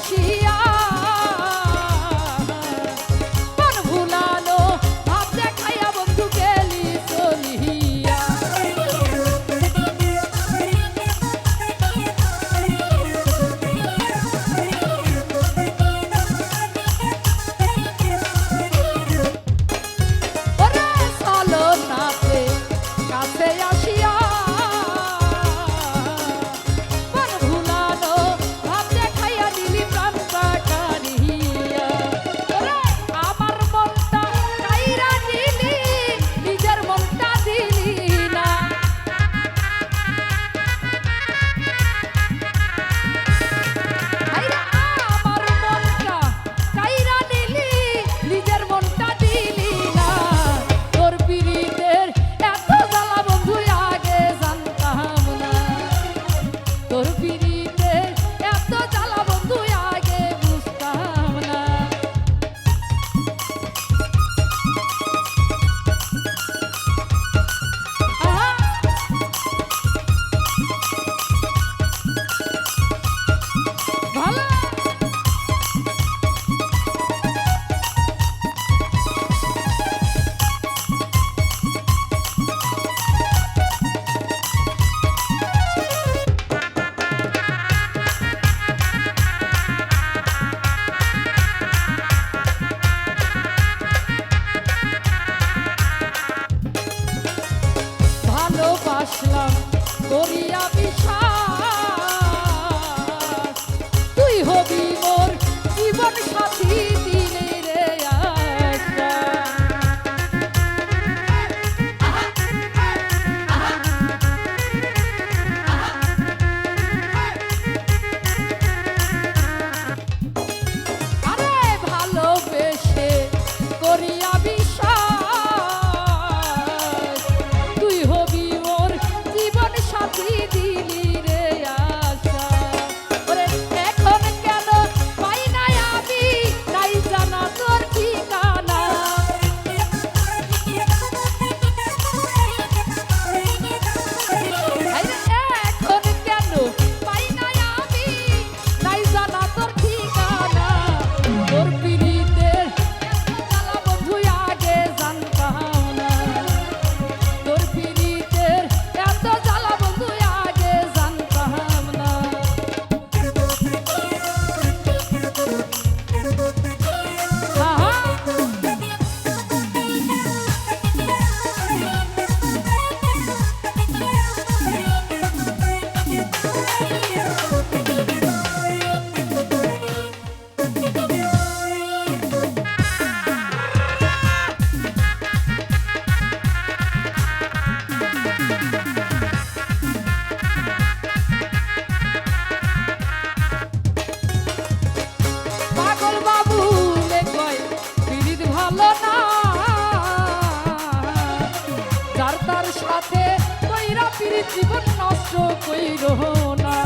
Mashiach. তোর ফিরে আসলাম করিয়া বিশাল জীবন নষ্ট কইর না।